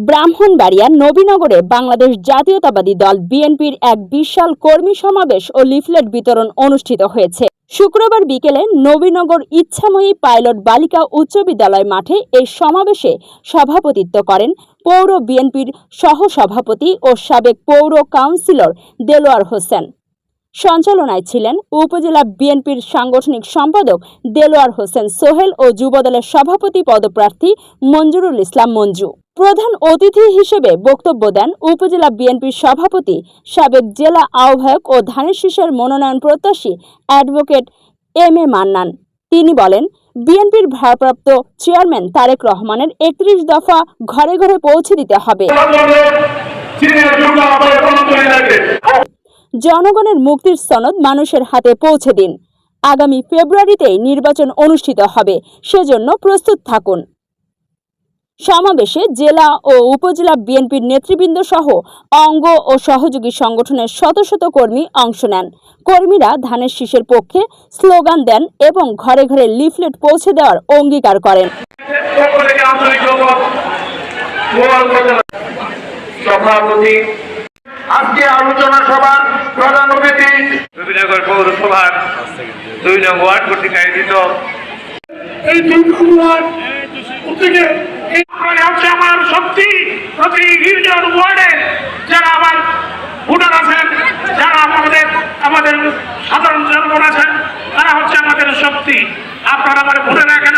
ব্রাহ্মণবাড়িয়া নবীনগরে বাংলাদেশ জাতীয়তাবাদী দল বিএনপির এক বিশাল কর্মী সমাবেশ ও লিফলেট বিতরণ অনুষ্ঠিত হয়েছে। শুক্রবার বিকেলে নবীনগর ইচ্ছাময়ী পাইলট বালিকা উচ্চ বিদ্যালয় মাঠে এই সমাবেশে সভাপতিত্ব করেন পৌর বিএনপির সহসভাপতি ও সাবেক পৌর কাউন্সিলর দেলোয়ার হোসেন। সঞ্চালনায় ছিলেন উপজেলা বিএনপির সাংগঠনিক সম্পাদক দেলোয়ার হোসেন সোহেল ও যুবদলের সভাপতি পদপ্রার্থী মঞ্জুরুল ইসলাম মঞ্জু। প্রধান অতিথি হিসেবে বক্তব্য দেন উপজেলা বিএনপির সভাপতি, সাবেক জেলা আহ্বায়ক ও ধানের শীষের মনোনয়ন প্রত্যাশী অ্যাডভোকেট এম এ মান্নান। তিনি বলেন, বিএনপির ভারপ্রাপ্ত চেয়ারম্যান তারেক রহমানের একত্রিশ দফা ঘরে ঘরে পৌঁছে দিতে হবে। জনগণের মুক্তির সনদ মানুষের হাতে পৌঁছে দিন। আগামী ফেব্রুয়ারিতেই নির্বাচন অনুষ্ঠিত হবে, সেজন্য প্রস্তুত থাকুন। সমাবেশে জেলা ও উপজেলা বিএনপির নেতৃবৃন্দ সহ অঙ্গ ও সহযোগী সংগঠনের শত শত কর্মী অংশ নেন। কর্মীরা ধানের শীষের পক্ষে স্লোগান দেন এবং ঘরে ঘরে লিফলেট পৌঁছে দেওয়ার অঙ্গীকার করেন। সভাপতি আলোচনা সভার প্রধান অতিথি রবীনগর পৌরসভার দুই নং ওয়ার্ড কর্তৃক আয়োজিত। এই দুই ওয়ার্ড হচ্ছে আমার শক্তি প্রতি ইউনিয়ন ওয়ার্ডে যারা আমার ভোটার আছেন যারা আমাদের আমাদের সাধারণ জনগণ আছেন তারা হচ্ছে আমাদের শক্তি। আপনারা আমার ভোটে রাখেন